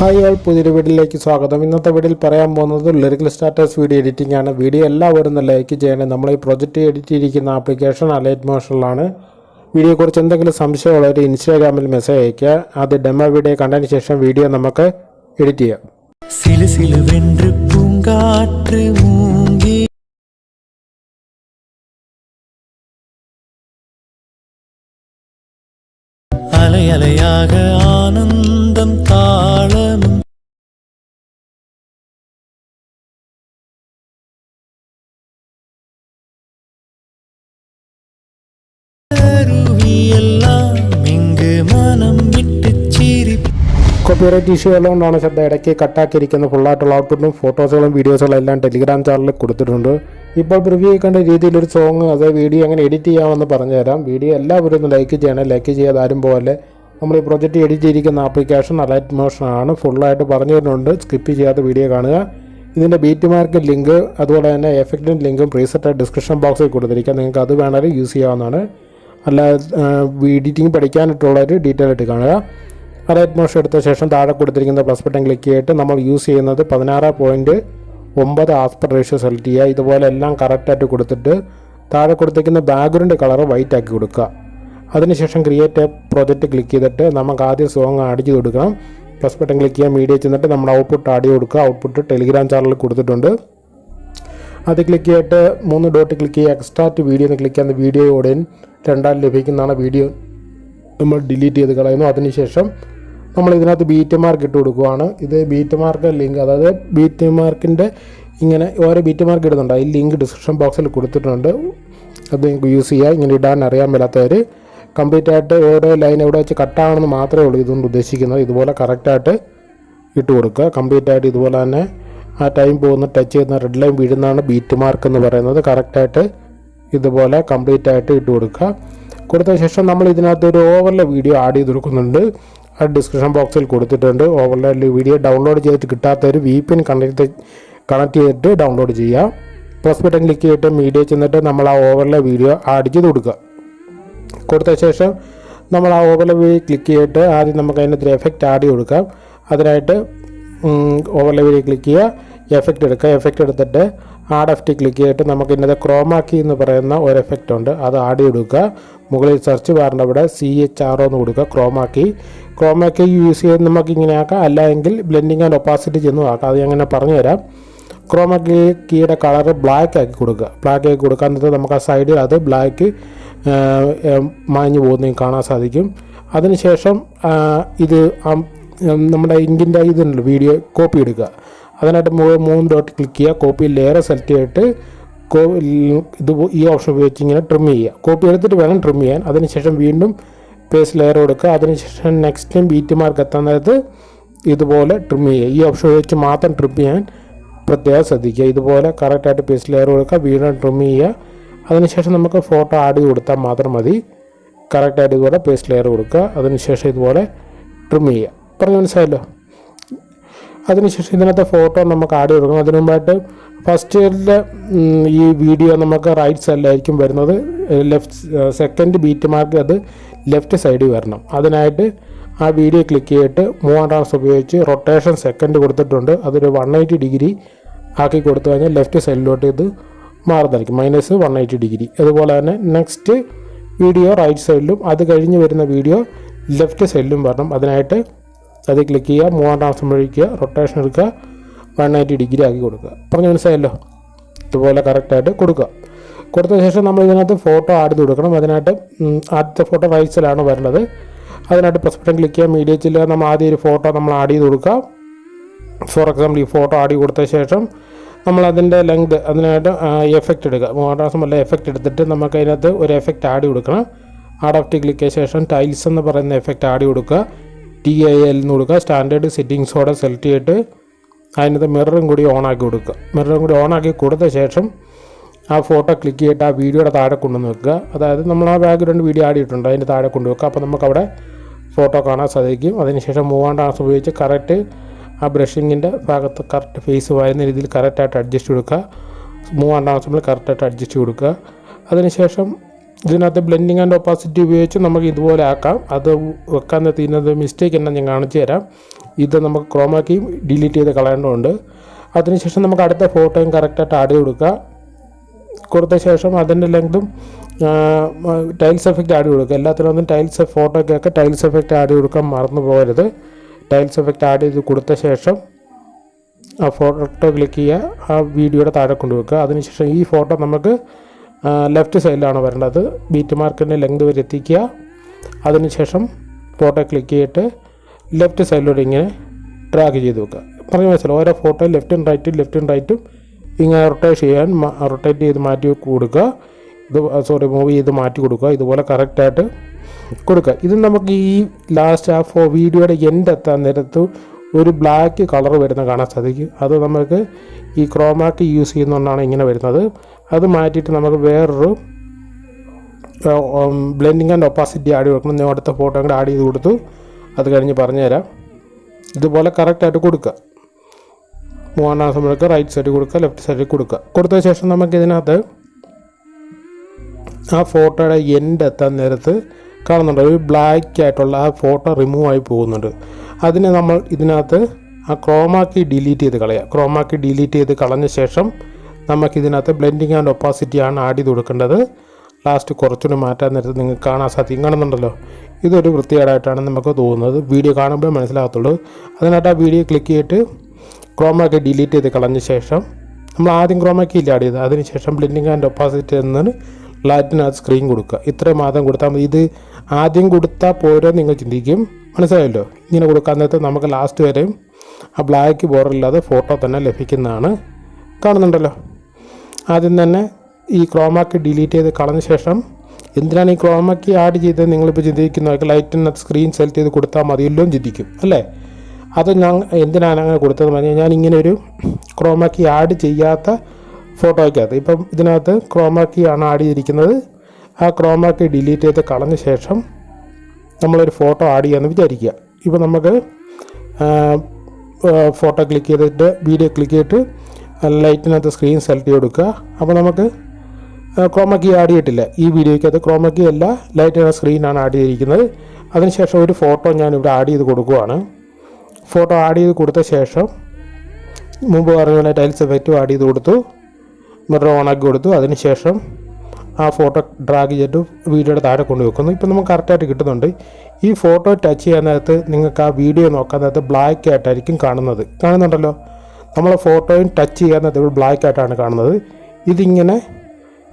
Hi ആൾ പുതിയൊരു വീഡിയോയിലേക്ക് സ്വാഗതം. ഇന്നത്തെ വീഡിയോയിൽ പറയാൻ പോകുന്നത് ലിറിക്കൽ സ്റ്റാറ്റസ് വീഡിയോ എഡിറ്റിംഗ് ആണ്. വീഡിയോ എല്ലാവരും ലൈക്ക് ചെയ്യണം. നമ്മൾ ഈ പ്രൊജക്റ്റ് എഡിറ്റ് ചെയ്തിരിക്കുന്ന ആപ്ലിക്കേഷൻ അലൈറ്റ് മോഷനിലാണ് വീഡിയോയെക്കുറിച്ച് എന്തെങ്കിലും സംശയമുള്ളവർ ഇൻസ്റ്റാഗ്രാമിൽ മെസ്സേജ് അയയ്ക്കുക. അത് ഡെമോ വീഡിയോ കണ്ടതിന് ശേഷം വീഡിയോ നമുക്ക് എഡിറ്റ് ചെയ്യാം. சிலு കോപ്പിറൈറ്റ് ഇഷ്യൂ ഉള്ളതുകൊണ്ടാണ് ശബ്ദം ഇടയ്ക്ക് കട്ടാക്കിയിരിക്കുന്ന ഫുള്ളായിട്ടുള്ള ഔട്ട്പുട്ടും ഫോട്ടോസുകളും വീഡിയോസുകളും എല്ലാം ടെലിഗ്രാം ചാനലിൽ കൊടുത്തിട്ടുണ്ട്. ഇപ്പോൾ പ്രിവ്യൂ കണ്ട രീതിയിലൊരു സോങ് അത് വീഡിയോ എങ്ങനെ എഡിറ്റ് ചെയ്യാമെന്ന് പറഞ്ഞുതരാം. വീഡിയോ എല്ലാവരും ഒന്ന് ലൈക്ക് ചെയ്യണം. ലൈക്ക് ചെയ്യാതെ ആരും പോലെ നമ്മൾ ഈ പ്രൊജക്റ്റ് എഡിറ്റ് ചെയ്തിരിക്കുന്ന ആപ്ലിക്കേഷൻ അലൈറ്റ് മോഷൻ ആണ്. ഫുള്ളായിട്ട് പറഞ്ഞു തരുന്നുണ്ട്. സ്കിപ്പ് ചെയ്യാത്ത വീഡിയോ കാണുക. ഇതിന്റെ ബീറ്റ് മാർക്ക് ലിങ്ക് അതുപോലെ തന്നെ എഫക്റ്റിന്റെ ലിങ്കും പ്രീസെറ്റ് ഡിസ്ക്രിപ്ഷൻ ബോക്സിൽ കൊടുത്തിരിക്കുക നിങ്ങൾക്ക് അത് വേണമെങ്കിൽ യൂസ് ചെയ്യാവുന്നതാണ്. അല്ല എഡിറ്റിംഗ് പഠിക്കാനായിട്ടുള്ളവർ ഡീറ്റെയിൽ ആയിട്ട് കാണുക. അലൈറ്റ് മോഷൻ എടുത്ത ശേഷം താഴെ കൊടുത്തിരിക്കുന്ന പ്ലസ് ബട്ടൺ ക്ലിക്ക് ചെയ്തിട്ട് നമ്മൾ യൂസ് ചെയ്യുന്നത് പതിനാറ് പോയിന്റ് ഒമ്പത് ആസ്പർ റേഷ്യോ സെലക്ട് ചെയ്യുക. ഇതുപോലെ എല്ലാം കറക്റ്റായിട്ട് കൊടുത്തിട്ട് താഴെ കൊടുത്തിരിക്കുന്ന ബാക്ക്ഗ്രൗണ്ട് കളർ വൈറ്റ് ആക്കി കൊടുക്കുക. അതിനുശേഷം ക്രിയേറ്റ് പ്രൊജക്റ്റ് ക്ലിക്ക് ചെയ്തിട്ട് നമുക്ക് ആദ്യം സോങ് ചെയ്ത് കൊടുക്കണം. പ്ലസ് ബട്ടൺ ക്ലിക്ക് ചെയ്യാൻ മീഡിയ ചെന്നിട്ട് നമ്മൾ ഔട്ട്പുട്ട് ആഡ് ചെയ്ത് കൊടുക്കുക. ഔട്ട്പുട്ട് ടെലിഗ്രാം ചാനലിൽ കൊടുത്തിട്ടുണ്ട്. അത് ക്ലിക്ക് ചെയ്തിട്ട് മൂന്ന് ഡോട്ട് ക്ലിക്ക് ചെയ്യുക. എക്സ്ട്രാറ്റ് വീഡിയോ എന്ന് ക്ലിക്ക് ചെയ്യുന്ന ഓടിയൻ രണ്ടാം ലഭിക്കുന്നതാണ് വീഡിയോ നമ്മൾ ഡിലീറ്റ് ചെയ്ത് കളയുന്നു. അതിനുശേഷം നമ്മൾ ഇതിനകത്ത് ബീറ്റ് മാർക്ക് ഇട്ട് കൊടുക്കുവാണ്. ഇത് ബീറ്റ് മാർക്ക് ലിങ്ക് അതായത് ബീറ്റ് മാർക്കിന്റെ ഇങ്ങനെ ഓരോ ബീറ്റ് മാർക്ക് ഇടുന്നുണ്ട്. ഈ ലിങ്ക് ഡിസ്ക്രിപ്ഷൻ ബോക്സിൽ കൊടുത്തിട്ടുണ്ട്. അത് നിങ്ങൾക്ക് യൂസ് ചെയ്യുക ഇങ്ങനെ ഇടാൻ അറിയാൻ മേലാത്തവർ കംപ്ലീറ്റ് ആയിട്ട് ഓരോ ലൈൻ എവിടെ വെച്ച് കട്ടാണെന്ന് മാത്രമേ ഉള്ളൂ ഇതുകൊണ്ട് ഉദ്ദേശിക്കുന്നത്. ഇതുപോലെ കറക്റ്റായിട്ട് ഇട്ട് കൊടുക്കുക. കംപ്ലീറ്റ് ആയിട്ട് ഇതുപോലെ തന്നെ ആ ടൈം പോകുന്ന ടച്ച് ചെയ്യുന്ന റെഡ് ലൈൻ വീഴുന്നതാണ് ബീറ്റ് മാർക്ക് എന്ന് പറയുന്നത്. കറക്റ്റായിട്ട് ഇതുപോലെ കംപ്ലീറ്റ് ആയിട്ട് ഇട്ട് കൊടുക്കുക. കൊടുത്ത ശേഷം നമ്മൾ ഇതിനകത്ത് ഒരു ഓവറിലെ വീഡിയോ ആഡ് ചെയ്ത് കൊടുക്കുന്നുണ്ട്. ആ ഡിസ്ക്രിപ്ഷൻ ബോക്സിൽ കൊടുത്തിട്ടുണ്ട്. ഓവർലോഡ് വീഡിയോ ഡൗൺലോഡ് ചെയ്തിട്ട് കിട്ടാത്തവർ V P N connect connect ചെയ്തിട്ട് ഡൗൺലോഡ് ചെയ്യുക പ്ലസ് ബട്ടൺ ക്ലിക്ക് ചെയ്തിട്ട് മീഡിയ ചെന്നിട്ട് നമ്മൾ ആ ഓവർലെ വീഡിയോ ആഡ് ചെയ്ത് കൊടുക്കുക. കൊടുത്ത ശേഷം നമ്മൾ ആ ഓവർലെ വീഡിയോ ക്ലിക്ക് ചെയ്തിട്ട് ആദ്യം നമുക്ക് അതിനകത്ത് എഫക്റ്റ് ആഡ് ചെയ്ത് കൊടുക്കാം. അതിനായിട്ട് ഓവർലെ വീഡിയോ ക്ലിക്ക് ചെയ്യുക. എഫക്റ്റ് എടുക്കുക. എഫക്റ്റ് എടുത്തിട്ട് ആഡ് എഫ് ടി ക്ലിക്ക് ചെയ്തിട്ട് നമുക്ക് ഇന്നത്തെ ക്രോമാക്കി എന്ന് പറയുന്ന ഒരു എഫക്റ്റ് ഉണ്ട്. അത് ആഡ് ചെയ്തെടുക്കുക. മുകളിൽ സെർച്ച് ബാറിന്റെ അവിടെ സി എച്ച് ആർ എന്ന് കൊടുക്കുക ക്രോമാക്കി ക്രോമാക്കി യൂസ് ചെയ്ത് നമുക്ക് ഇങ്ങനെ ആക്കാം. അല്ലെങ്കിൽ ബ്ലെൻഡിങ് ആൻഡ് ഒപ്പാസിറ്റി ചെന്നും ആക്കാം. അത് ഞാൻ അങ്ങനെ പറഞ്ഞു തരാം ക്രോമാക്കി കീയുടെ കളർ ബ്ലാക്ക് ആക്കി കൊടുക്കുക. ബ്ലാക്ക് ആക്കി കൊടുക്കുക എന്നിട്ട് നമുക്ക് ആ സൈഡിൽ അത് ബ്ലാക്ക് മാഞ്ഞു പോകുന്നതും കാണാൻ സാധിക്കും. അതിനുശേഷം ഇത് നമ്മുടെ ഇങ്കിന്റെ ഇതുണ്ടല്ലോ വീഡിയോ കോപ്പി എടുക്കുക. അതിനായിട്ട് മൂന്ന് ഡോട്ട് ക്ലിക്ക് ചെയ്യുക. കോപ്പി ലെയർ സെലക്ട് ചെയ്തിട്ട് കോ ഇത് ഈ ഓപ്ഷൻ ഉപയോഗിച്ച് ഇങ്ങനെ ട്രിം ചെയ്യുക. കോപ്പി എടുത്തിട്ട് വേണം ട്രിം ചെയ്യാൻ. അതിനുശേഷം വീണ്ടും പേസ് ലെയർ കൊടുക്കുക. അതിനുശേഷം നെക്സ്റ്റ് ബീറ്റ് മാർക്ക് എത്താൻ നേരത്ത് ഇതുപോലെ ട്രിം ചെയ്യുക. ഈ ഓപ്ഷൻ ഉപയോഗിച്ച് മാത്രം ട്രിം ചെയ്യാൻ പ്രത്യേകം ശ്രദ്ധിക്കുക. ഇതുപോലെ കറക്റ്റായിട്ട് പേസ് ലെയർ കൊടുക്കുക. വീണ്ടും ട്രിം ചെയ്യുക. അതിനുശേഷം നമുക്ക് ഫോട്ടോ ആഡ് കൊടുത്താൽ മാത്രം മതി. കറക്റ്റായിട്ട് ഇതുപോലെ പേസ്റ്റ് ലെയർ കൊടുക്കുക. അതിനുശേഷം ഇതുപോലെ ട്രിം ചെയ്യുക. പറഞ്ഞു മനസ്സിലായല്ലോ? അതിനുശേഷം ഇതിനകത്ത് ഫോട്ടോ നമുക്ക് ആഡ് ചെയ്ത് കൊടുക്കണം. അതിനു മുമ്പായിട്ട് ഫസ്റ്റിലെ ഈ വീഡിയോ നമുക്ക് റൈറ്റ് സൈഡിലായിരിക്കും വരുന്നത്. ലെഫ്റ്റ് സെക്കൻഡ് ബീറ്റ് മാർക്ക് അത് ലെഫ്റ്റ് സൈഡിൽ വരണം. അതിനായിട്ട് ആ വീഡിയോ ക്ലിക്ക് ചെയ്തിട്ട് മൂവാം ട്രാൻസ് ഉപയോഗിച്ച് റൊട്ടേഷൻ സെക്കൻഡ് കൊടുത്തിട്ടുണ്ട്. അതൊരു വൺ എയ്റ്റി ഡിഗ്രി ആക്കി കൊടുത്തു കഴിഞ്ഞാൽ ലെഫ്റ്റ് സൈഡിലോട്ട് ഇത് മാറുന്നതായിരിക്കും. മൈനസ് വൺ എയ്റ്റി ഡിഗ്രി അതുപോലെ തന്നെ നെക്സ്റ്റ് വീഡിയോ റൈറ്റ് സൈഡിലും അത് കഴിഞ്ഞ് വരുന്ന വീഡിയോ ലെഫ്റ്റ് സൈഡിലും വരണം. അതിനായിട്ട് അത് ക്ലിക്ക് ചെയ്യുക മൂവാം ട്രാൻസ് വഴിക്കുക റൊട്ടേഷൻ എടുക്കുക വൺ നയന്റി ഡിഗ്രി ആക്കി കൊടുക്കുക. പറഞ്ഞു മനസ്സിലായല്ലോ? ഇതുപോലെ കറക്റ്റായിട്ട് കൊടുക്കുക. കൊടുത്ത ശേഷം നമ്മൾ ഇതിനകത്ത് ഫോട്ടോ ആഡ് ചെയ്ത് കൊടുക്കണം. അതിനായിട്ട് ആദ്യത്തെ ഫോട്ടോ റൈറ്റ് സൈഡിലാണ് വരുന്നത്. അതിനായിട്ട് പ്രസ് ബട്ടൺ ക്ലിക്ക് ചെയ്യുക മീഡിയ ചില്ല നമ്മൾ ആദ്യം ഒരു ഫോട്ടോ നമ്മൾ ആഡ് ചെയ്ത് കൊടുക്കുക. ഫോർ എക്സാമ്പിൾ ഈ ഫോട്ടോ ആഡ് ചെയ്ത് കൊടുത്ത ശേഷം നമ്മൾ അതിന്റെ ലെങ്ത് അതിനായിട്ട് എഫക്റ്റ് എടുക്കുക. മോഡാസം വല്ല എഫക്റ്റ് എടുത്തിട്ട് നമുക്ക് അതിനകത്ത് ഒരു എഫക്റ്റ് ആഡ് കൊടുക്കണം. ആഡ് ഓഫ് ടി ക്ലിക്ക് ശേഷം ടൈൽസ് എന്ന് പറയുന്ന എഫക്റ്റ് ആഡ് കൊടുക്കുക. ടി ഐ എൽ എന്ന് കൊടുക്കുക. സ്റ്റാൻഡേർഡ് സെറ്റിങ്സോടെ സെലക്ട് ചെയ്തിട്ട് അതിനകത്ത് മിററും കൂടി ഓൺ ആക്കി കൊടുക്കുക. മിററും കൂടി ഓൺ ആക്കി കൊടുത്ത ശേഷം ആ ഫോട്ടോ ക്ലിക്ക് ചെയ്തിട്ട് ആ വീഡിയോയുടെ താഴെ കൊണ്ടുവന്ന് വെക്കുക. അതായത് നമ്മൾ ആ ബാക്ക്ഗ്രൗണ്ട് വീഡിയോ ആഡ് ചെയ്തിട്ടുണ്ട്. അതിന്റെ താഴെ കൊണ്ടുവെക്കുക അപ്പോൾ നമുക്കവിടെ ഫോട്ടോ കാണാൻ സാധിക്കും. അതിനുശേഷം മൂവാം ട്രാൻസ് ഉപയോഗിച്ച് കറക്റ്റ് ആ ബ്രഷിങ്ങിന്റെ ഭാഗത്ത് കറക്റ്റ് ഫേസ് വായുന്ന രീതിയിൽ കറക്റ്റായിട്ട് അഡ്ജസ്റ്റ് കൊടുക്കുക. മൂവാം ട്രാൻസ് കറക്റ്റായിട്ട് അഡ്ജസ്റ്റ് കൊടുക്കുക. അതിനുശേഷം ഇതിനകത്ത് ബ്ലെൻഡിങ് ആൻഡ് ഓപ്പാസിറ്റി ഉപയോഗിച്ച് നമുക്ക് ഇതുപോലെ ആക്കാം. അത് വെക്കാൻ തീരുന്നത് മിസ്റ്റേക്ക് എന്നാൽ ഞാൻ കാണിച്ചു തരാം. ഇത് നമുക്ക് ക്രോമാക്കി ഡിലീറ്റ് ചെയ്ത് കളയേണ്ടതുണ്ട്. അതിനുശേഷം നമുക്ക് അടുത്ത ഫോട്ടോയും കറക്റ്റായിട്ട് ആഡ് ചെയ്ത് കൊടുക്കുക കൊടുത്ത ശേഷം അതിന്റെ ലെങ്തും ടൈൽസ് എഫക്റ്റ് ആഡ് കൊടുക്കുക എല്ലാത്തിനും ഒന്നും ടൈൽസ് ഫോട്ടോയ്ക്കൊക്കെ ടൈൽസ് എഫക്റ്റ് ആഡ് കൊടുക്കാൻ മറന്നു പോകരുത്. ടൈൽസ് എഫക്റ്റ് ആഡ് ചെയ്ത് കൊടുത്ത ശേഷം ആ ഫോട്ടോ ക്ലിക്ക് ചെയ്യുക ആ വീഡിയോയുടെ താഴെ കൊണ്ടുവെക്കുക. അതിനുശേഷം ഈ ഫോട്ടോ നമുക്ക് ലെഫ്റ്റ് സൈഡിലാണ് വരേണ്ടത്. ബീറ്റ് മാർക്കിന്റെ ലെങ്ത് വരെ എത്തിക്കുക. അതിനുശേഷം ഫോട്ടോ ക്ലിക്ക് ചെയ്തിട്ട് ലെഫ്റ്റ് സൈഡിലൂടെ ഇങ്ങനെ ട്രാക്ക് ചെയ്ത് വെക്കുക. പറഞ്ഞു മനസ്സിലായി ഓരോ ഫോട്ടോ ലെഫ്റ്റും റൈറ്റും ലെഫ്റ്റും റൈറ്റും ഇങ്ങനെ റൊട്ടേറ്റ് ചെയ്യാൻ റൊട്ടേറ്റ് ചെയ്ത് മാറ്റി കൊടുക്കുക. ഇത് സോറി മൂവ് ചെയ്ത് മാറ്റി കൊടുക്കുക. ഇതുപോലെ കറക്റ്റായിട്ട് കൊടുക്കുക. ഇത് നമുക്ക് ഈ ലാസ്റ്റ് ആ ഫോ വീഡിയോയുടെ എൻഡ് എത്താൻ നേരത്ത് ഒരു ബ്ലാക്ക് കളർ വരുന്ന കാണാൻ സാധിക്കും. അത് നമുക്ക് ഈ ക്രോമാക്കി യൂസ് ചെയ്യുന്നതുകൊണ്ടാണ് ഇങ്ങനെ വരുന്നത്. അത് മാറ്റിയിട്ട് നമുക്ക് വേറൊരു ബ്ലെൻഡിങ് ആൻഡ് ഒപ്പാസിറ്റി ആഡ് കൊടുക്കണം ഞാൻ അടുത്ത ഫോട്ടോ കൂടെ ആഡ് ചെയ്ത് കൊടുത്തു. അത് കഴിഞ്ഞ് പറഞ്ഞുതരാം. ഇതുപോലെ കറക്റ്റായിട്ട് കൊടുക്കുക. മൂന്നാം സമയത്ത് റൈറ്റ് സൈഡിൽ കൊടുക്കുക ലെഫ്റ്റ് സൈഡിൽ കൊടുക്കുക. കൊടുത്ത ശേഷം നമുക്ക് ഇതിനകത്ത് ആ ഫോട്ടോയുടെ എൻഡ് എത്താൻ നേരത്ത് കാണുന്നുണ്ട്. ഒരു ബ്ലാക്ക് ആയിട്ടുള്ള ആ ഫോട്ടോ റിമൂവ് ആയി പോകുന്നുണ്ട്. അതിനെ നമ്മൾ ഇതിനകത്ത് ആ ക്രോമാക്കി ഡിലീറ്റ് ചെയ്ത് കളയുക ക്രോമാക്കി ഡിലീറ്റ് ചെയ്ത് കളഞ്ഞ ശേഷം നമുക്കിതിനകത്ത് ബ്ലെൻഡിങ് ആൻഡ് ഒപ്പാസിറ്റി ആണ് ആഡ് ചെയ്ത് കൊടുക്കേണ്ടത്. ലാസ്റ്റ് കുറച്ചുകൂടി മാറ്റാൻ നേരത്ത് നിങ്ങൾക്ക് കാണാൻ സാധിക്കും കാണുന്നുണ്ടല്ലോ ഇതൊരു വൃത്തികേടായിട്ടാണ് നമുക്ക് തോന്നുന്നത്. വീഡിയോ കാണുമ്പോൾ മനസ്സിലാകത്തുള്ളൂ. അതിനായിട്ട് ആ വീഡിയോ ക്ലിക്ക് ചെയ്തിട്ട് ക്രോമാക്കി ഡിലീറ്റ് ചെയ്ത് കളഞ്ഞ ശേഷം നമ്മൾ ആദ്യം ക്രോമാക്കി ഇല്ല ആഡ് ചെയ്ത് അതിനുശേഷം ബ്ലെൻഡിങ് ആൻഡ് ഒപ്പാസിറ്റി എന്നാണ് ലൈറ്റിനകത്ത് സ്ക്രീൻ കൊടുക്കുക. ഇത്രയും മാത്രം കൊടുത്താൽ മതി. ഇത് ആദ്യം കൊടുത്താൽ പോരോ നിങ്ങൾ ചിന്തിക്കും. മനസ്സിലായല്ലോ? ഇങ്ങനെ കൊടുക്കാൻ നേരത്തെ നമുക്ക് ലാസ്റ്റ് വരെയും ആ ബ്ലാക്ക് ബോർഡറില്ലാതെ ഫോട്ടോ തന്നെ ലഭിക്കുന്നതാണ്. കാണുന്നുണ്ടല്ലോ? ആദ്യം തന്നെ ഈ ക്രോമാക്കി ഡിലീറ്റ് ചെയ്ത് കളഞ്ഞ ശേഷം എന്തിനാണ് ഈ ക്രോമാക്കി ആഡ് ചെയ്ത് നിങ്ങളിപ്പോൾ ചിന്തിക്കുന്നവർക്ക് ലൈറ്റിനകത്ത് സ്ക്രീൻ സെലക്ട് ചെയ്ത് കൊടുത്താൽ മതിയല്ലോ ചിന്തിക്കും അല്ലേ? അത് ഞാൻ എന്തിനാണ് അങ്ങനെ കൊടുത്തത് പറഞ്ഞാൽ ഞാൻ ഇങ്ങനെ ഒരു ക്രോമാക്കി ആഡ് ചെയ്യാത്ത ഫോട്ടോയ്ക്കകത്ത് ഇപ്പം ഇതിനകത്ത് ക്രോമാക്കിയാണ് ആഡ് ചെയ്തിരിക്കുന്നത്. ആ ക്രോമാക്കി ഡിലീറ്റ് ചെയ്ത് കളഞ്ഞ ശേഷം നമ്മളൊരു ഫോട്ടോ ആഡ് ചെയ്യാമെന്ന് വിചാരിക്കുക. ഇപ്പോൾ നമുക്ക് ഫോട്ടോ ക്ലിക്ക് ചെയ്തിട്ട് വീഡിയോ ക്ലിക്ക് ചെയ്തിട്ട് ലൈറ്റിനകത്ത് സ്ക്രീൻ സെലക്ട് ചെയ്ത് കൊടുക്കുക. അപ്പോൾ നമുക്ക് ക്രോമക്കി ആഡ് ചെയ്തിട്ടില്ല. ഈ വീഡിയോയ്ക്കകത്ത് ക്രോമക്കി അല്ല ലൈറ്റിനകത്ത് സ്ക്രീനാണ് ആഡ് ചെയ്തിരിക്കുന്നത്. അതിനുശേഷം ഒരു ഫോട്ടോ ഞാൻ ഇവിടെ ആഡ് ചെയ്ത് കൊടുക്കുകയാണ് ഫോട്ടോ ആഡ് ചെയ്ത് കൊടുത്ത ശേഷം മുമ്പ് പറഞ്ഞ പോലെ ടൈൽസ് എഫക്റ്റും ആഡ് ചെയ്ത് കൊടുത്തു. മിറർ ഓണാക്കി കൊടുത്തു. അതിനുശേഷം ആ ഫോട്ടോ ഡ്രാഗ് ചെയ്തിട്ട് വീഡിയോയുടെ താഴെ കൊണ്ട് വെക്കുന്നു. നമുക്ക് കറക്റ്റായിട്ട് കിട്ടുന്നുണ്ട്. ഈ ഫോട്ടോ ടച്ച് ചെയ്യാൻ നേരത്ത് നിങ്ങൾക്ക് ആ വീഡിയോ നോക്കാൻ നേരത്ത് ബ്ലാക്ക് ആയിട്ടായിരിക്കും കാണുന്നത്. കാണുന്നുണ്ടല്ലോ? നമ്മൾ ഫോട്ടോയും ടച്ച് ചെയ്യാൻ നേരത്തെ ഇവിടെ ബ്ലാക്ക് ആയിട്ടാണ് കാണുന്നത്. ഇതിങ്ങനെ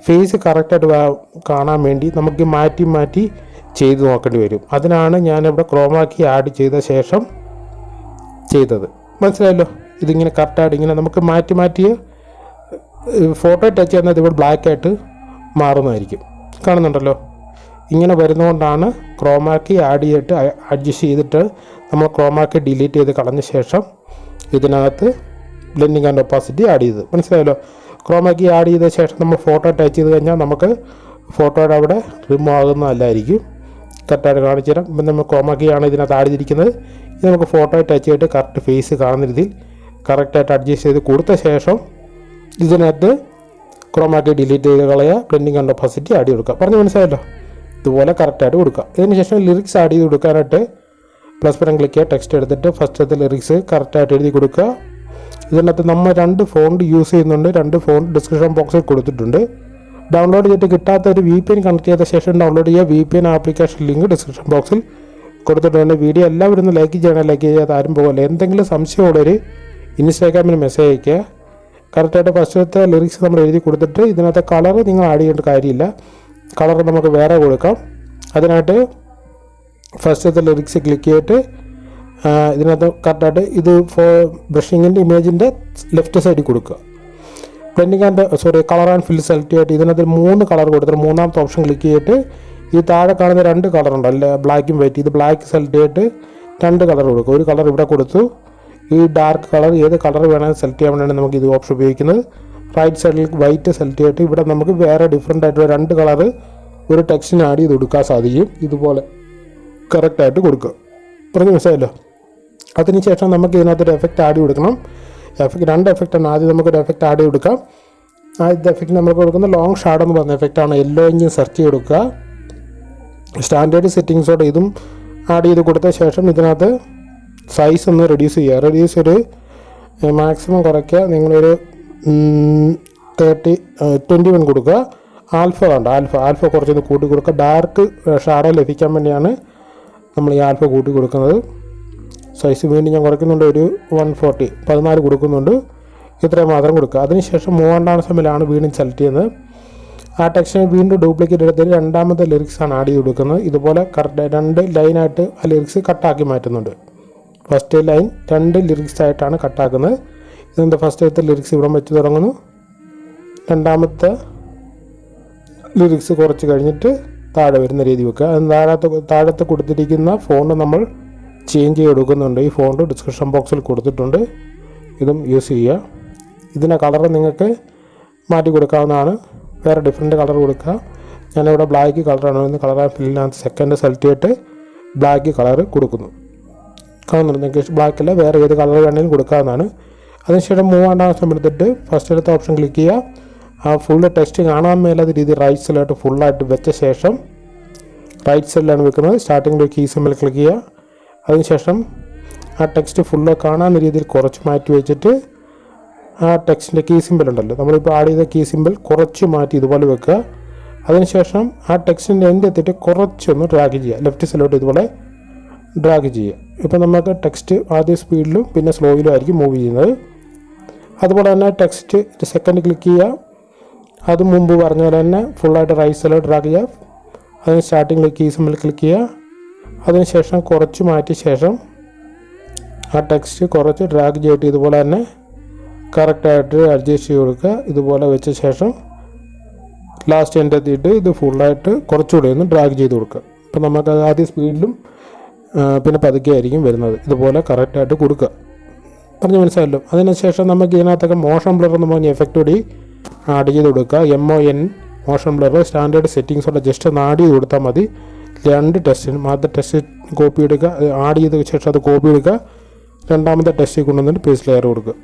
ഫേസ് കറക്റ്റായിട്ട് കാണാൻ വേണ്ടി നമുക്ക് മാറ്റി മാറ്റി ചെയ്ത് നോക്കേണ്ടി വരും. അതിനാണ് ഞാനിവിടെ ക്രോമാക്കി ആഡ് ചെയ്ത ശേഷം ചെയ്തത്. മനസ്സിലായല്ലോ? ഇതിങ്ങനെ കറക്റ്റായിട്ട് ഇങ്ങനെ നമുക്ക് മാറ്റി മാറ്റി ഫോട്ടോ ടച്ച് ചെയ്യുന്നത് ഇവിടെ ബ്ലാക്ക് ആയിട്ട് മാറുന്നതായിരിക്കും. കാണുന്നുണ്ടല്ലോ? ഇങ്ങനെ വരുന്നതുകൊണ്ടാണ് ക്രോമാക്കി ആഡ് ചെയ്തിട്ട് അഡ്ജസ്റ്റ് ചെയ്തിട്ട് നമ്മൾ ക്രോമാക്കി ഡിലീറ്റ് ചെയ്ത് കളഞ്ഞ ശേഷം ഇതിനകത്ത് ബ്ലെൻഡിങ് ആൻഡ് ഒപ്പാസിറ്റി ആഡ് ചെയ്തത്. മനസ്സിലായല്ലോ? ക്രോമാക്കി ആഡ് ചെയ്ത ശേഷം നമ്മൾ ഫോട്ടോ ടച്ച് ചെയ്ത് കഴിഞ്ഞാൽ നമുക്ക് ഫോട്ടോയുടെ അവിടെ റിമൂവ് ആകുന്നതല്ലായിരിക്കും. കറക്റ്റായിട്ട് കാണിച്ചു തരാം. ഇപ്പം നമ്മൾ ക്രോമാക്കിയാണ് ഇതിനകത്ത് ആഡ് ചെയ്തിരിക്കുന്നത്. ഇത് നമുക്ക് ഫോട്ടോ ടച്ച് ചെയ്തിട്ട് കറക്റ്റ് ഫേസ് കാണുന്ന രീതിയിൽ കറക്റ്റായിട്ട് അഡ്ജസ്റ്റ് ചെയ്ത് കൊടുത്ത ശേഷം ഇതിനകത്ത് ക്രോമാക്കി ഡിലീറ്റ് ചെയ്ത് കളയുക ബ്ലെൻഡിങ് ആൻഡ് ഒപ്പാസിറ്റി ആഡ് ചെയ്ത് കൊടുക്കുക. പറഞ്ഞു മനസ്സിലായല്ലോ? ഇതുപോലെ കറക്റ്റായിട്ട് കൊടുക്കുക. ഇതിന് ശേഷം ലിറിക്സ് ആഡ് ചെയ്ത് കൊടുക്കാനായിട്ട് പ്ലസ് ബട്ടൺ ക്ലിക്ക് ചെയ്യുക ടെക്സ്റ്റ് എടുത്തിട്ട് ഫസ്റ്റത്തെ ലിറിക്സ് കറക്റ്റായിട്ട് എഴുതി കൊടുക്കുക. ഇതിനകത്ത് നമ്മൾ രണ്ട് ഫോണ്ട് യൂസ് ചെയ്യുന്നുണ്ട് രണ്ട് ഫോൺ ഡിസ്ക്രിപ്ഷൻ ബോക്സിൽ കൊടുത്തിട്ടുണ്ട്. ഡൗൺലോഡ് ചെയ്തിട്ട് കിട്ടാത്ത ഒരു വി പി എൻ കണക്ട് ചെയ്ത ശേഷം ഡൗൺലോഡ് ചെയ്യുക. V P N application link description ബോക്സിൽ കൊടുത്തിട്ടുണ്ട്. വീഡിയോ എല്ലാവരും ഒന്ന് ലൈക്ക് ചെയ്യണം ലൈക്ക് ചെയ്യാതെ ആരും പോകല്ലേ? എന്തെങ്കിലും സംശയമുള്ളവർ ഇൻസ്റ്റാഗ്രാമിൽ മെസ്സേജ് അയയ്ക്കുക. കറക്റ്റായിട്ട് ഫസ്റ്റത്തെ ലിറിക്സ് നമ്മൾ എഴുതി കൊടുത്തിട്ട് ഇതിനകത്തെ കളർ നിങ്ങൾ ആഡ് ചെയ്യേണ്ട കാര്യമില്ല. കളർ നമുക്ക് വേറെ കൊടുക്കാം. അതിനായിട്ട് ഫസ്റ്റത്തെ ലിറിക്സ് ക്ലിക്ക് ചെയ്തിട്ട് ഇതിനകത്ത് കറക്റ്റായിട്ട് ഇത് ഫോ ബ്രഷിങ്ങിന്റെ ഇമേജിന്റെ ലെഫ്റ്റ് സൈഡിൽ കൊടുക്കുക. Blending and sorry colour and fill select ചെയ്തിട്ട് ഇതിനകത്ത് മൂന്ന് കളർ കൊടുത്തിട്ട് മൂന്നാമത്തെ ഓപ്ഷൻ ക്ലിക്ക് ചെയ്തിട്ട് ഈ താഴെ കാണുന്ന രണ്ട് കളർ അല്ല ബ്ലാക്കും വൈറ്റ് ഇത് ബ്ലാക്ക് സെലക്ട് ചെയ്തിട്ട് രണ്ട് കളർ കൊടുക്കുക. ഒരു കളർ ഇവിടെ കൊടുത്തു. ഈ ഡാർക്ക് കളർ ഏത് കളർ വേണമെങ്കിൽ സെലക്ട് ചെയ്യാൻ വേണ്ടിയാണ് നമുക്ക് ഇത് ഓപ്ഷൻ ഉപയോഗിക്കുന്നത്. റൈറ്റ് സൈഡിൽ വൈറ്റ് സെലക്ട് ചെയ്തിട്ട് ഇവിടെ നമുക്ക് വേറെ ഡിഫറെന്റ് ആയിട്ടുള്ള രണ്ട് കളർ ഒരു ടെക്സ്റ്റിന് ആഡ് ചെയ്ത് കൊടുക്കാൻ സാധിക്കും. ഇതുപോലെ കറക്റ്റായിട്ട് കൊടുക്കുക. പറഞ്ഞു മനസ്സിലായല്ലോ? അതിനുശേഷം നമുക്ക് ഇതിനകത്തൊരു എഫക്റ്റ് ആഡ് കൊടുക്കണം. എഫക്റ്റ് രണ്ട് എഫക്റ്റാണ് ആദ്യം നമുക്കൊരു എഫക്റ്റ് ആഡ് കൊടുക്കാം. ആദ്യത്തെ എഫക്റ്റ് നമുക്ക് കൊടുക്കുന്ന ലോങ് ഷാഡ് എന്ന് പറഞ്ഞ എഫക്റ്റാണ് യെല്ലോ എഞ്ചിൻ സെർച്ച് ചെയ്ത് കൊടുക്കുക. സ്റ്റാൻഡേർഡ് സെറ്റിങ്സോടെ ഇതും ആഡ് ചെയ്ത് കൊടുത്ത ശേഷം ഇതിനകത്ത് സൈസ് ഒന്ന് റെഡ്യൂസ് ചെയ്യുക. റെഡ്യൂസ് ഒരു മാക്സിമം കുറയ്ക്കുക. നിങ്ങളൊരു തേർട്ടി ട്വന്റി വൺ കൊടുക്കുക. ആൽഫ വേണ്ട. ആൽഫ ആൽഫ കുറച്ചൊന്ന് കൂട്ടി കൊടുക്കുക. ഡാർക്ക് ഷാഡോ ലഭിക്കാൻ വേണ്ടിയാണ് നമ്മൾ ഈ ആൽഫ കൂട്ടി കൊടുക്കുന്നത്. സൈസ് വീണ്ടും ഞാൻ കുറയ്ക്കുന്നുണ്ട്. ഒരു വൺ ഫോർട്ടി പതിനാല് കൊടുക്കുന്നുണ്ട്. ഇത്രയും മാത്രം കൊടുക്കുക. അതിനുശേഷം മൂവാണ്ടാം സമയത്താണ് വീണ്ടും സെലക്ട് ചെയ്യുന്നത്. ആ ടെക്സ്റ്റിന് വീണ്ടും ഡ്യൂപ്ലിക്കേറ്റ് എടുത്തിട്ട് രണ്ടാമത്തെ ലിറിക്സാണ് ആഡ് ചെയ്ത് കൊടുക്കുന്നത്. ഇതുപോലെ കറക്റ്റ് രണ്ട് ലൈനായിട്ട് ആ ലിറിക്സ് കട്ടാക്കി മാറ്റുന്നുണ്ട്. ഫസ്റ്റ് ലൈൻ രണ്ട് ലിറിക്സ് ആയിട്ടാണ് കട്ടാക്കുന്നത് ഇതിന്റെ ഫസ്റ്റത്തെ ലിറിക്സ് ഇവിടെ വെച്ച് തുടങ്ങുന്നു. രണ്ടാമത്തെ ലിറിക്സ് കുറച്ച് കഴിഞ്ഞിട്ട് താഴെ വരുന്ന രീതി വെക്കുക. താഴത്ത് താഴത്ത് കൊടുത്തിരിക്കുന്ന ഫോണ്ട് നമ്മൾ ചേഞ്ച് ചെയ്ത് കൊടുക്കുന്നുണ്ട് ഈ ഫോണ്ട് ഡിസ്ക്രിപ്ഷൻ ബോക്സിൽ കൊടുത്തിട്ടുണ്ട്. ഇതും യൂസ് ചെയ്യുക. ഇതിന്റെ കളർ നിങ്ങൾക്ക് മാറ്റി കൊടുക്കാവുന്നതാണ്. വേറെ ഡിഫറെന്റ് കളർ കൊടുക്കുക. ഞാനിവിടെ ബ്ലാക്ക് കളറാണ് കളർ ഫില്ലിനകത്ത് സെക്കൻഡ് സെലക്ട് ചെയ്തിട്ട് ബ്ലാക്ക് കളർ കൊടുക്കുന്നു. കാണുന്നുണ്ട് നിങ്ങൾക്ക് ബ്ലാക്കല്ല വേറെ ഏത് കളർ വേണമെങ്കിലും കൊടുക്കാവുന്നതാണ്. അതിനുശേഷം മൂവാണ്ടാം ആവശ്യം എടുത്തിട്ട് ഫസ്റ്റ് എടുത്ത ഓപ്ഷൻ ക്ലിക്ക് ചെയ്യുക. ആ ഫുള്ള് ടെക്സ്റ്റ് കാണാൻ മേലാത്ത രീതി റൈറ്റ് സൈഡിലായിട്ട് ഫുള്ളായിട്ട് വെച്ച ശേഷം റൈറ്റ് സൈഡിലാണ് വെക്കുന്നത്. സ്റ്റാർട്ടിങ്ങിൽ ഒരു കീ സിമ്പിൾ ക്ലിക്ക് ചെയ്യുക. അതിനുശേഷം ആ ടെക്സ്റ്റ് ഫുള്ള് കാണാവുന്ന രീതിയിൽ കുറച്ച് മാറ്റി വെച്ചിട്ട് ആ ടെക്സ്റ്റിന്റെ കീ സിമ്പിൾ ഉണ്ടല്ലോ. നമ്മളിപ്പോൾ ആഡ് ചെയ്ത കീ സിമ്പിൾ കുറച്ച് മാറ്റി ഇതുപോലെ വെക്കുക. അതിനുശേഷം ആ ടെക്സ്റ്റിന്റെ എൻഡ് എത്തിയിട്ട് കുറച്ചൊന്ന് ഡ്രാഗ് ചെയ്യുക. ലെഫ്റ്റ് സൈഡിലോട്ട് ഇതുപോലെ ഡ്രാഗ് ചെയ്യുക. ഇപ്പോൾ നമുക്ക് ടെക്സ്റ്റ് ആദ്യം സ്പീഡിലും പിന്നെ സ്ലോയിലും ആയിരിക്കും മൂവ് ചെയ്യുന്നത്. അതുപോലെ തന്നെ ടെക്സ്റ്റ് സെക്കൻഡ് ക്ലിക്ക് ചെയ്യുക. അത് മുമ്പ് പറഞ്ഞ പോലെ തന്നെ ഫുള്ളായിട്ട് റൈറ്റ് ഡ്രാഗ് ചെയ്യുക. അതിന് സ്റ്റാർട്ടിങ്ങിൽ കീ സിമ്പിൾ ക്ലിക്ക് ചെയ്യുക. അതിനുശേഷം കുറച്ച് മാറ്റിയ ശേഷം ആ ടെക്സ്റ്റ് കുറച്ച് ഡ്രാഗ് ചെയ്തിട്ട് ഇതുപോലെ തന്നെ കറക്റ്റായിട്ട് അഡ്ജസ്റ്റ് ചെയ്ത് കൊടുക്കുക. ഇതുപോലെ വെച്ച ശേഷം ലാസ്റ്റ് എന്റെ എത്തിയിട്ട് ഇത് ഫുള്ളായിട്ട് കുറച്ചുകൂടി ഒന്ന് ഡ്രാഗ് ചെയ്ത് കൊടുക്കുക. അപ്പോൾ നമുക്ക് ആദ്യ സ്പീഡിലും പിന്നെ പതുക്കെ ആയിരിക്കും വരുന്നത്. ഇതുപോലെ കറക്റ്റായിട്ട് കൊടുക്കുക. പറഞ്ഞ് മനസ്സിലായല്ലോ? അതിനുശേഷം നമുക്ക് ഇതിനകത്തൊക്കെ മോഷൻ ബ്ലർ എന്ന് പറഞ്ഞ എഫക്റ്റ് കൂടി ആഡ് ചെയ്ത് കൊടുക്കുക. M O N motion blur standard സെറ്റിങ്സോടെ just ഒന്ന് ആഡ് ചെയ്ത് കൊടുത്താൽ മതി. രണ്ട് ടെസ്റ്റിനും ആദ്യത്തെ ടെസ്റ്റ് കോപ്പി എടുക്കുക. ആഡ് ചെയ്ത ശേഷം അത് കോപ്പി എടുക്കുക. രണ്ടാമത്തെ ടെസ്റ്റിൽ കൊണ്ടുവന്നിട്ട് പേസ് ലെയർ കൊടുക്കുക.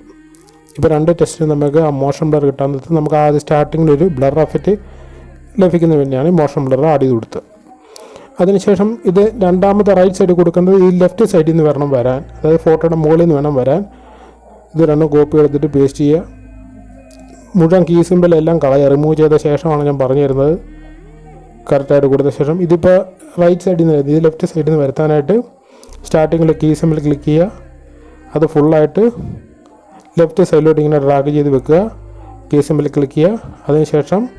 ഇപ്പോൾ രണ്ട് ടെസ്റ്റിന് നമുക്ക് ആ മോഷൻ ബ്ലർ കിട്ടാൻ നമുക്ക് ആദ്യം സ്റ്റാർട്ടിങ്ങിൽ ഒരു ബ്ലർ എഫക്റ്റ് ലഭിക്കുന്നതിന് വേണ്ടിയാണ് മോഷൻ ബ്ലർ ആഡ് ചെയ്ത് കൊടുത്തത് അതിനുശേഷം ഇത് രണ്ടാമത്തെ റൈറ്റ് സൈഡ് കൊടുക്കുന്നത് ഈ ലെഫ്റ്റ് സൈഡിൽ നിന്ന് വരണം വരാൻ. അതായത് ഫോട്ടോയുടെ മുകളിൽ നിന്ന് വേണം വരാൻ. ഇത് രണ്ടും കോപ്പി എടുത്തിട്ട് പേസ്റ്റ് ചെയ്യുക. മുഴുവൻ കീ സിമ്പിൾ എല്ലാം കളയുക റിമൂവ് ചെയ്ത ശേഷമാണ് ഞാൻ പറഞ്ഞു തരുന്നത്. കറക്റ്റായിട്ട് കൊടുത്ത ശേഷം ഇതിപ്പോൾ റൈറ്റ് സൈഡിൽ നിന്ന് ഇത് ലെഫ്റ്റ് സൈഡിൽ നിന്ന് വരുത്താനായിട്ട് സ്റ്റാർട്ടിങ്ങിൽ കീ സിമ്പിൾ ക്ലിക്ക് ചെയ്യുക. അത് ഫുള്ളായിട്ട് ലെഫ്റ്റ് സൈഡിലോട്ട് ഇങ്ങനെ ഡ്രാഗ് ചെയ്ത് വെക്കുക. കീ സിമ്പിൾ ക്ലിക്ക് ചെയ്യുക. അതിനുശേഷം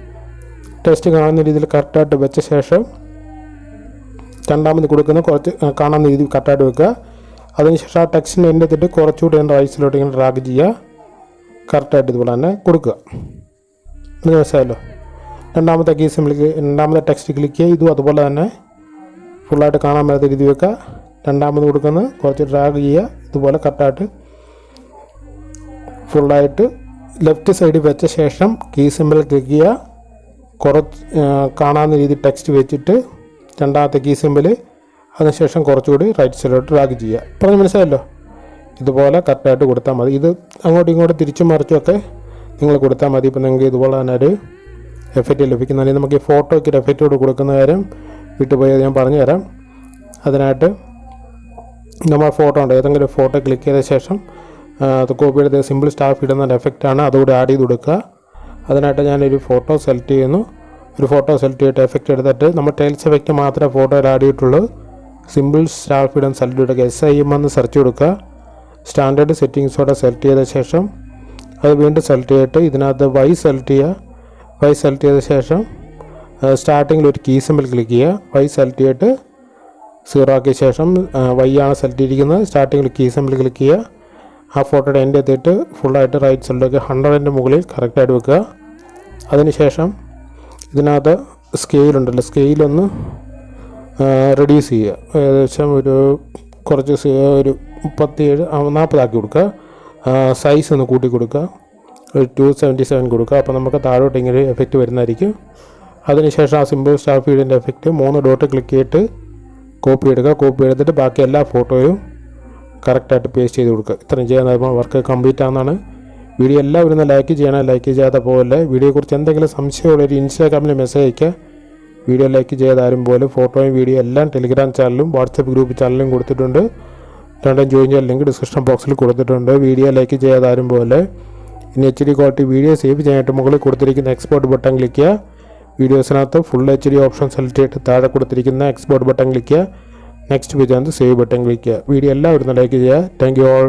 ടെസ്റ്റ് കാണുന്ന രീതിയിൽ കറക്റ്റായിട്ട് വെച്ച ശേഷം രണ്ടാമത് കൊടുക്കുന്ന കുറച്ച് കാണാൻ രീതി കട്ടായിട്ട് വെക്കുക. അതിനുശേഷം ആ ടെക്സ്റ്റിന്റെ എന്റെ എത്തിയിട്ട് കുറച്ചുകൂടി എന്റെ റൈസിലോട്ട് ഇങ്ങനെ ഡ്രാഗ് ചെയ്യുക. കറക്റ്റായിട്ട് ഇതുപോലെ തന്നെ കൊടുക്കുക. മനസ്സിലായല്ലോ? രണ്ടാമത്തെ കീ സിമ്പിൾ രണ്ടാമത്തെ ടെക്സ്റ്റ് ക്ലിക്ക് ചെയ്യുക. ഇതും അതുപോലെ തന്നെ ഫുള്ളായിട്ട് കാണാൻ മേലാത്ത രീതി വെക്കുക. രണ്ടാമത് കൊടുക്കുന്നത് കുറച്ച് ഡ്രാഗ് ചെയ്യുക. ഇതുപോലെ കറക്റ്റായിട്ട് ഫുള്ളായിട്ട് ലെഫ്റ്റ് സൈഡിൽ വെച്ച ശേഷം കീ സിമ്പിൾ ക്ലിക്ക് ചെയ്യുക. കുറച്ച് കാണാവുന്ന രീതി ടെക്സ്റ്റ് വെച്ചിട്ട് രണ്ടാമത്തെ കീ സിമ്പിൾ അതിനുശേഷം കുറച്ചുകൂടി റൈറ്റ് സൈഡിലോട്ട് ഡ്രാഗ് ചെയ്യുക. പറഞ്ഞ് മനസ്സിലായല്ലോ? ഇതുപോലെ കറക്റ്റായിട്ട് കൊടുത്താൽ മതി. ഇത് അങ്ങോട്ടും ഇങ്ങോട്ടും തിരിച്ചും മറിച്ചുമൊക്കെ നിങ്ങൾ കൊടുത്താൽ മതി. ഇപ്പം നിങ്ങൾക്ക് ഇതുപോലെ തന്നെ ഒരു എഫക്റ്റ് ലഭിക്കുന്ന അല്ലെങ്കിൽ നമുക്ക് ഈ ഫോട്ടോയ്ക്ക് ഒരു എഫക്റ്റോട് കൊടുക്കുന്ന കാര്യം വിട്ടുപോയി അത് ഞാൻ പറഞ്ഞു തരാം. അതിനായിട്ട് നമ്മൾ ഫോട്ടോ ഉണ്ട്. ഏതെങ്കിലും ഫോട്ടോ ക്ലിക്ക് ചെയ്ത ശേഷം അത് കോപ്പി എടുത്ത് സിമ്പിൾ സ്റ്റാഫ് ഇടുന്ന എഫക്റ്റാണ് അതുകൂടി ആഡ് ചെയ്ത് കൊടുക്കുക. അതിനായിട്ട് ഞാനൊരു ഫോട്ടോ സെലക്ട് ചെയ്യുന്നു. ഒരു ഫോട്ടോ സെലക്ട് ചെയ്തിട്ട് എഫക്റ്റ് എടുത്തിട്ട് നമ്മൾ ടൈൽസ് എഫക്റ്റ് മാത്രമേ ഫോട്ടോയിൽ ആഡ് ചെയ്തിട്ടുള്ളൂ. സിമ്പിൾ സ്റ്റാഫ് ഇടാൻ സെലക്ട് ചെയ്തിട്ട് എസ് ഐ എം എന്ന് സെർച്ച് കൊടുക്കുക. സ്റ്റാൻഡേർഡ് സെറ്റിങ്സോടെ സെലക്ട് ചെയ്ത ശേഷം അത് വീണ്ടും സെലക്ട് ചെയ്തിട്ട് ഇതിനകത്ത് വൈ സെലക്ട് ചെയ്യുക. വൈ സെലക്ട് ചെയ്ത ശേഷം സ്റ്റാർട്ടിങ്ങിൽ ഒരു കീ സിമ്പിൾ ക്ലിക്ക് ചെയ്യുക. വൈ സെലക്ട് ചെയ്തിട്ട് സീറോ ആക്കിയ ശേഷം വൈ ആണ് സെലക്ട് ചെയ്തിരിക്കുന്നത്. സ്റ്റാർട്ടിങ്ങിൽ കീ സിമ്പിൾ ക്ലിക്ക് ചെയ്യുക. ആ ഫോട്ടോയുടെ എന്റെ എത്തിയിട്ട് ഫുള്ളായിട്ട് റൈറ്റ് സൈഡിലേക്ക് ഹൺഡ്രഡിന്റെ മുകളിൽ കറക്റ്റായിട്ട് വെക്കുക. അതിനുശേഷം ഇതിനകത്ത് സ്കെയിലുണ്ടല്ലോ സ്കെയിലൊന്ന് റെഡ്യൂസ് ചെയ്യുക. ഏകദേശം ഒരു കുറച്ച് ഒരു മുപ്പത്തിയേഴ് നാൽപ്പതാക്കി കൊടുക്കുക. സൈസ് ഒന്ന് കൂട്ടി കൊടുക്കുക. ഒരു ടു സെവന്റി സെവൻ കൊടുക്കുക. അപ്പോൾ നമുക്ക് താഴോട്ട് ഇങ്ങനെ എഫക്റ്റ് വരുന്നതായിരിക്കും. അതിനുശേഷം ആ സിമ്പിൾ സ്റ്റാഫ് ഫീഡിന്റെ എഫക്റ്റ് മൂന്ന് ഡോട്ട് ക്ലിക്ക് ചെയ്തിട്ട് കോപ്പി എടുക്കുക. കോപ്പി എടുത്തിട്ട് ബാക്കി എല്ലാ ഫോട്ടോയും കറക്റ്റായിട്ട് പേസ്റ്റ് ചെയ്ത് കൊടുക്കുക. ഇത്രയും ചെയ്യാൻ വർക്ക് കംപ്ലീറ്റ് ആണെന്നാണ് വീഡിയോ എല്ലാവരും ഒന്ന് ലൈക്ക് ചെയ്യണം. ലൈക്ക് ചെയ്യാതെ പോലെ വീഡിയോയെക്കുറിച്ച് എന്തെങ്കിലും സംശയമുള്ളൊരു ഇൻസ്റ്റാഗ്രാമിൽ മെസ്സേജ് അയക്കുക വീഡിയോ ലൈക്ക് ചെയ്താലും പോലെ ഫോട്ടോയും വീഡിയോ എല്ലാം ടെലിഗ്രാം ചാനലും വാട്സപ്പ് ഗ്രൂപ്പ് ചാനലും കൊടുത്തിട്ടുണ്ട്. രണ്ടും ജോയിൻ ചെയ്യാൻ ലിങ്ക് ഡിസ്ക്രിപ്ഷൻ ബോക്സിൽ കൊടുത്തിട്ടുണ്ട്. വീഡിയോ ലൈക്ക് ചെയ്താലും പോലെ ഇനി H D quality video save ചെയ്യാനായിട്ട് മുകളിൽ കൊടുത്തിരിക്കുന്ന എക്സ്പോർട്ട് ബട്ടൺ ക്ലിക്ക് ചെയ്യുക. വീഡിയോസിനകത്ത് full H D option select ചെയ്തിട്ട് താഴെ കൊടുത്തിരിക്കുന്ന എക്സ്പോർട്ട് ബട്ടൺ ക്ലിക്ക് ചെയ്യുക. Next page save button click ചെയ്യുക. വീഡിയോ എല്ലാവരും ലൈക്ക് ചെയ്യുക. Thank you all